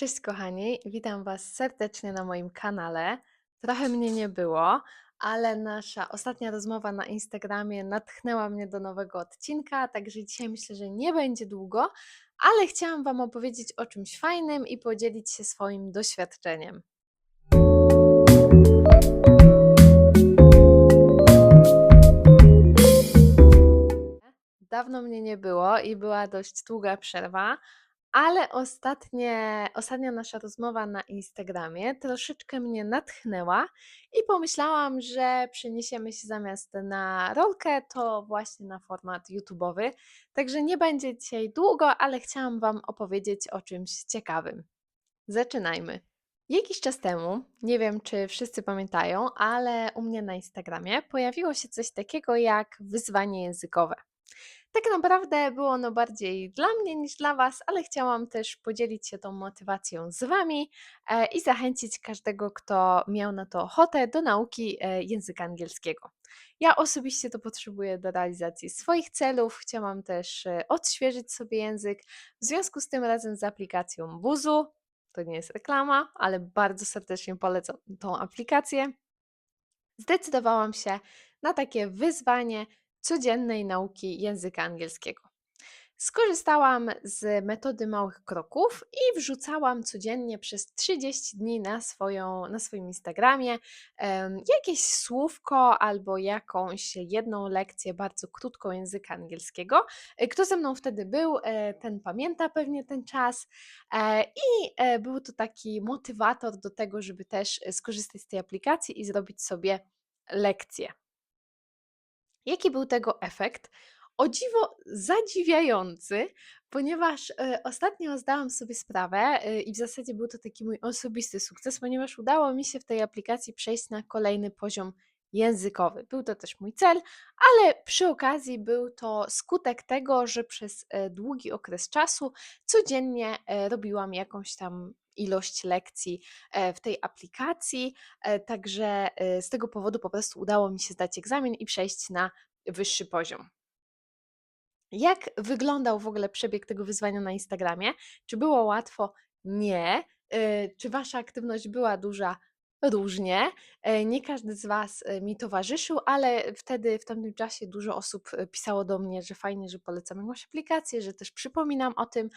Cześć kochani, witam Was serdecznie na moim kanale. Trochę mnie nie było, ale nasza ostatnia rozmowa na Instagramie natchnęła mnie do nowego odcinka, także dzisiaj myślę, że nie będzie długo, ale chciałam Wam opowiedzieć o czymś fajnym i podzielić się swoim doświadczeniem. Dawno mnie nie było i była dość długa przerwa, ale ostatnie, ostatnia nasza rozmowa na Instagramie troszeczkę mnie natchnęła i pomyślałam, że przeniesiemy się zamiast na rolkę, to właśnie na format YouTube'owy. Także nie będzie dzisiaj długo, ale chciałam Wam opowiedzieć o czymś ciekawym. Zaczynajmy. Jakiś czas temu, nie wiem czy wszyscy pamiętają, ale u mnie na Instagramie pojawiło się coś takiego jak wyzwanie językowe. Tak naprawdę było ono bardziej dla mnie niż dla Was, ale chciałam też podzielić się tą motywacją z Wami e, i zachęcić każdego, kto miał na to ochotę, do nauki e, języka angielskiego. Ja osobiście to potrzebuję do realizacji swoich celów. Chciałam też e, odświeżyć sobie język. W związku z tym razem z aplikacją Buzu, to nie jest reklama, ale bardzo serdecznie polecam tą aplikację, zdecydowałam się na takie wyzwanie codziennej nauki języka angielskiego. Skorzystałam z metody małych kroków i wrzucałam codziennie przez 30 dni na, swoją, na swoim Instagramie em, jakieś słówko albo jakąś jedną lekcję bardzo krótką języka angielskiego. E, Kto ze mną wtedy był, e, ten pamięta pewnie ten czas. E, I był to taki motywator do tego, żeby też skorzystać z tej aplikacji i zrobić sobie lekcję. Jaki był tego efekt? O dziwo zadziwiający, ponieważ, e, ostatnio zdałam sobie sprawę, e, i w zasadzie był to taki mój osobisty sukces, ponieważ udało mi się w tej aplikacji przejść na kolejny poziom językowy. Był to też mój cel, ale przy okazji był to skutek tego, że przez, e, długi okres czasu codziennie, robiłam jakąś tam ilość lekcji, e, w tej aplikacji, e, także, e, z tego powodu po prostu udało mi się zdać egzamin i przejść na wyższy poziom. Jak wyglądał w ogóle przebieg tego wyzwania na Instagramie? Czy było łatwo? Nie. Czy wasza aktywność była duża? Różnie. E, Nie każdy z was e, mi towarzyszył, ale wtedy, w tamtym czasie dużo osób e, pisało do mnie, że fajnie, że polecam jakąś aplikację, że też przypominam o tym.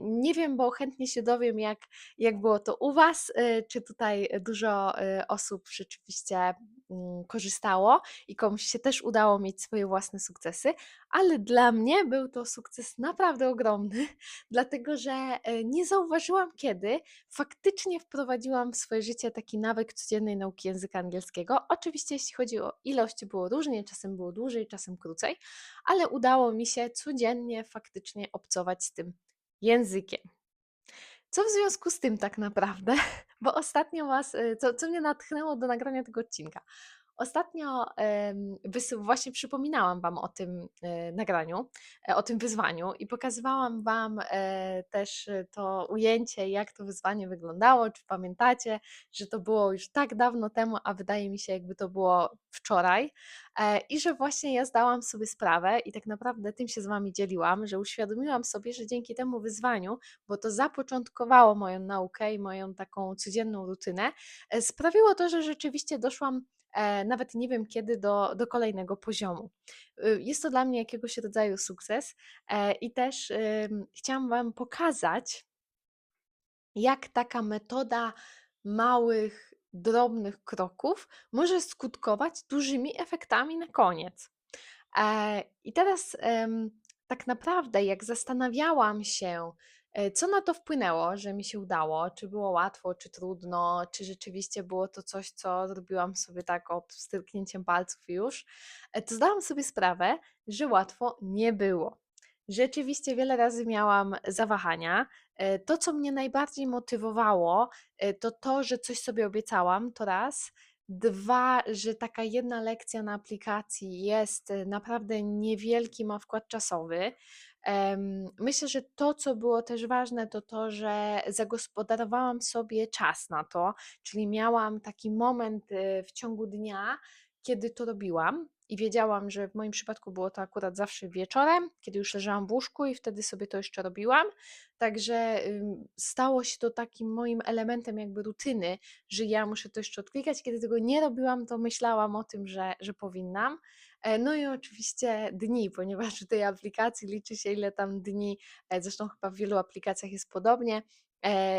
Nie wiem, bo chętnie się dowiem, jak, jak było to u was, czy tutaj dużo osób rzeczywiście korzystało i komuś się też udało mieć swoje własne sukcesy ale dla mnie był to sukces naprawdę ogromny, dlatego że e, nie zauważyłam kiedy faktycznie wprowadziłam w swoje życie taki nawyk codziennej nauki języka angielskiego. Oczywiście, jeśli chodzi o ilość, było różnie, czasem było dłużej, czasem krócej, ale udało mi się codziennie faktycznie obcować z tym językiem. Co w związku z tym tak naprawdę? Bo ostatnio was, e, co, co mnie natchnęło do nagrania tego odcinka? Ostatnio właśnie przypominałam Wam o tym e, nagraniu, e, o tym wyzwaniu i pokazywałam Wam e, też to ujęcie, jak to wyzwanie wyglądało. Czy pamiętacie, że to było już tak dawno temu, a wydaje mi się, jakby to było wczoraj. I że właśnie ja zdałam sobie sprawę i tak naprawdę tym się z Wami dzieliłam, że uświadomiłam sobie, że dzięki temu wyzwaniu bo to zapoczątkowało moją naukę i moją taką codzienną rutynę, sprawiło to, że rzeczywiście doszłam nawet nie wiem kiedy do, do kolejnego poziomu. Y, Jest to dla mnie jakiegoś rodzaju sukces e, i też chciałam Wam pokazać, jak taka metoda małych, drobnych kroków może skutkować dużymi efektami na koniec. E, I teraz tak naprawdę, jak zastanawiałam się, e, co na to wpłynęło, że mi się udało, czy było łatwo, czy trudno, czy rzeczywiście było to coś, co zrobiłam sobie tak o pstryknięciem palców już, e, to zdałam sobie sprawę, że łatwo nie było. Rzeczywiście wiele razy miałam zawahania. E, To, co mnie najbardziej motywowało, e, to to, że coś sobie obiecałam, to raz. Dwa, że taka jedna lekcja na aplikacji jest e, naprawdę niewielki, ma wkład czasowy. Myślę, że to, co było też ważne, to to, że zagospodarowałam sobie czas na to, czyli miałam taki moment e, w ciągu dnia, kiedy to robiłam. I wiedziałam, że w moim przypadku było to akurat zawsze wieczorem, kiedy już leżałam w łóżku i wtedy sobie to jeszcze robiłam. Także stało się to takim moim elementem jakby rutyny, że ja muszę to jeszcze odklikać. Kiedy tego nie robiłam, to myślałam o tym, że, że powinnam. E, No i oczywiście dni, ponieważ w tej aplikacji liczy się ile tam dni, e, zresztą chyba w wielu aplikacjach jest podobnie,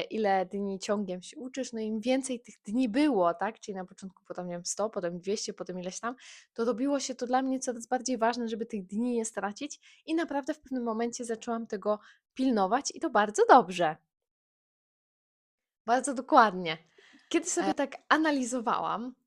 ile dni ciągiem się uczysz, no im więcej tych dni było, tak, czyli na początku potem, nie wiem, 100, potem 200, potem ileś tam, to robiło się to dla mnie coraz bardziej ważne, żeby tych dni nie stracić i naprawdę w pewnym momencie zaczęłam tego pilnować i to bardzo dobrze. Bardzo dokładnie. Kiedy sobie tak analizowałam, e,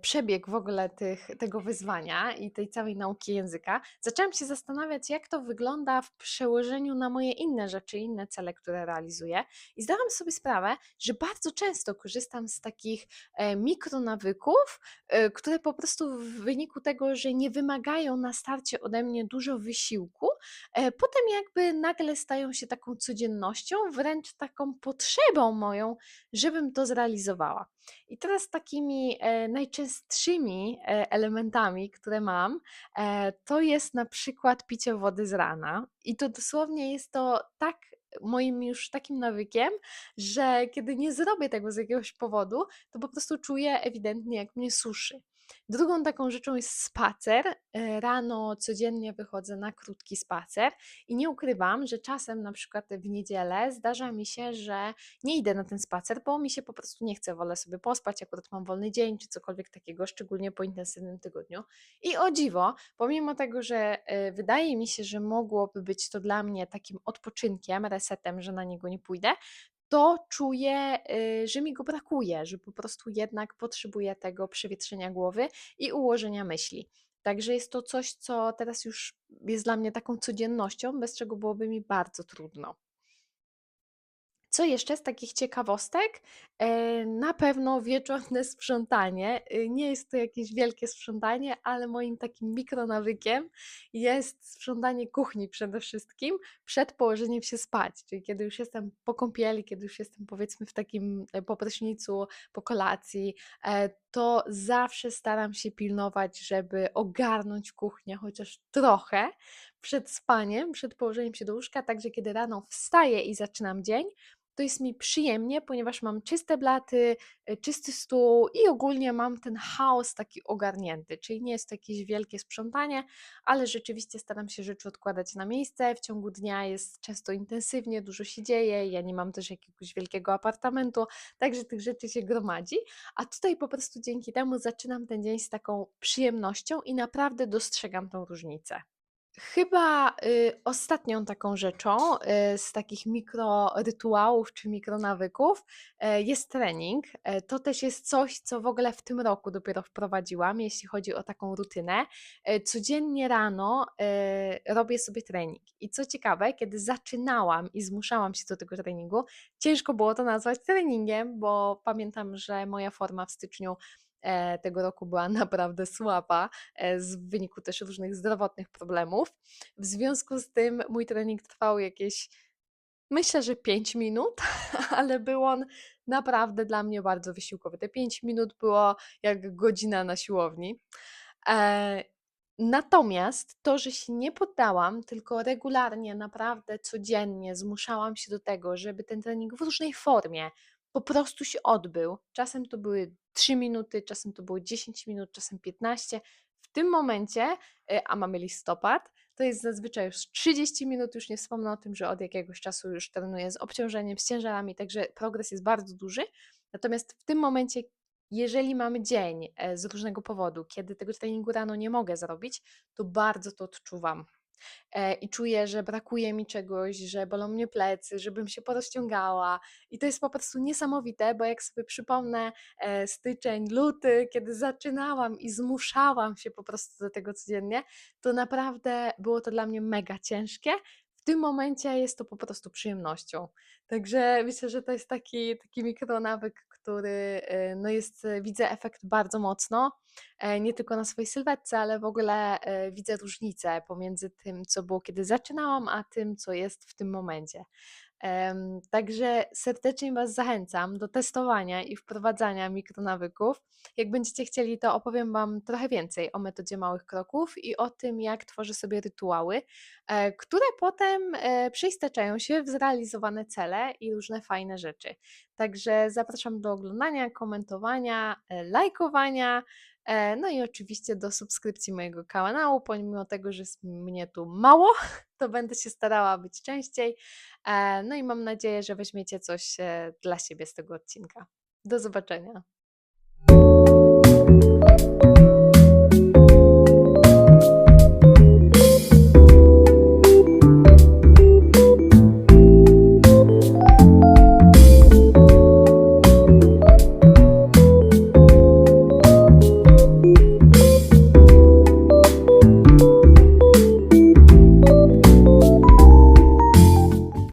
przebieg w ogóle tych tego wyzwania i tej całej nauki języka, zaczęłam się zastanawiać, jak to wygląda w przełożeniu na moje inne rzeczy, inne cele, które realizuję. I zdałam sobie sprawę, że bardzo często korzystam z takich, e, mikronawyków, e, które po prostu w wyniku tego, że nie wymagają na starcie ode mnie dużo wysiłku, e, potem jakby nagle stają się taką codziennością, wręcz taką potrzebą moją, żebym to zrealizowała. I teraz takimi, e, najczęstszymi, e, elementami, które mam, e, to jest na przykład picie wody z rana i to dosłownie jest to tak moim już takim nawykiem, że kiedy nie zrobię tego z jakiegoś powodu, to po prostu czuję ewidentnie, jak mnie suszy. Drugą taką rzeczą jest spacer. E, Rano codziennie wychodzę na krótki spacer i nie ukrywam, że czasem na przykład w niedzielę zdarza mi się, że nie idę na ten spacer, bo mi się po prostu nie chce, wolę sobie pospać, akurat mam wolny dzień czy cokolwiek takiego, szczególnie po intensywnym tygodniu. I o dziwo, pomimo tego, że e, wydaje mi się, że mogłoby być to dla mnie takim odpoczynkiem, resetem, że na niego nie pójdę, to czuję, y, że mi go brakuje, że po prostu jednak potrzebuję tego przewietrzenia głowy i ułożenia myśli. Także jest to coś, co teraz już jest dla mnie taką codziennością, bez czego byłoby mi bardzo trudno. Co jeszcze z takich ciekawostek? E, na pewno wieczorne sprzątanie. Y, Nie jest to jakieś wielkie sprzątanie, ale moim takim mikronawykiem jest sprzątanie kuchni przede wszystkim przed położeniem się spać. Czyli kiedy już jestem po kąpieli, kiedy już jestem powiedzmy w takim e, po prysznicu, po kolacji, e, to zawsze staram się pilnować, żeby ogarnąć kuchnię chociaż trochę przed spaniem, przed położeniem się do łóżka, także kiedy rano wstaję i zaczynam dzień, to jest mi przyjemnie, ponieważ mam czyste blaty, e, czysty stół i ogólnie mam ten chaos taki ogarnięty, czyli nie jest to jakieś wielkie sprzątanie, ale rzeczywiście staram się rzeczy odkładać na miejsce. W ciągu dnia jest często intensywnie, dużo się dzieje. Ja nie mam też jakiegoś wielkiego apartamentu, także tych rzeczy się gromadzi. A tutaj po prostu dzięki temu zaczynam ten dzień z taką przyjemnością i naprawdę dostrzegam tą różnicę. Chyba, y, ostatnią taką rzeczą, y, z takich mikrorytuałów czy mikronawyków, e, jest trening. E, to też jest coś, co w ogóle w tym roku dopiero wprowadziłam, jeśli chodzi o taką rutynę. E, codziennie rano, e, robię sobie trening i co ciekawe, kiedy zaczynałam i zmuszałam się do tego treningu, ciężko było to nazwać treningiem, bo pamiętam, że moja forma w styczniu, tego roku była naprawdę słaba e, w wyniku też różnych zdrowotnych problemów. W związku z tym mój trening trwał jakieś, myślę, że 5 minut, ale był on naprawdę dla mnie bardzo wysiłkowy. Te 5 minut było jak godzina na siłowni. E, Natomiast to, że się nie poddałam, tylko regularnie, naprawdę codziennie zmuszałam się do tego, żeby ten trening w różnej formie po prostu się odbył. Czasem to były 3 minuty, czasem to było 10 minut, czasem 15. W tym momencie, y, a mamy listopad, to jest zazwyczaj już 30 minut, już nie wspomnę o tym, że od jakiegoś czasu już trenuję z obciążeniem, z ciężarami, także progres jest bardzo duży. Natomiast w tym momencie, jeżeli mamy dzień e, z różnego powodu, kiedy tego treningu rano nie mogę zrobić, to bardzo to odczuwam. E, I czuję, że brakuje mi czegoś, że bolą mnie plecy, żebym się porozciągała. I to jest po prostu niesamowite, bo jak sobie przypomnę e, styczeń, luty, kiedy zaczynałam i zmuszałam się po prostu do tego codziennie, to naprawdę było to dla mnie mega ciężkie. W tym momencie jest to po prostu przyjemnością. Także myślę, że to jest taki, taki mikronawyk, który y, no jest, widzę efekt bardzo mocno, nie tylko na swojej sylwetce, ale w ogóle e, widzę różnicę pomiędzy tym, co było, kiedy zaczynałam, a tym, co jest w tym momencie. Także serdecznie Was zachęcam do testowania i wprowadzania mikronawyków. Jak będziecie chcieli, to opowiem Wam trochę więcej o metodzie małych kroków i o tym, jak tworzę sobie rytuały, e, które potem e, przeistaczają się w zrealizowane cele i różne fajne rzeczy. Także zapraszam do oglądania, komentowania, e, lajkowania. E, No i oczywiście do subskrypcji mojego kanału, pomimo tego, że jest mnie tu mało, to będę się starała być częściej. E, No i mam nadzieję, że weźmiecie coś e, dla siebie z tego odcinka. Do zobaczenia.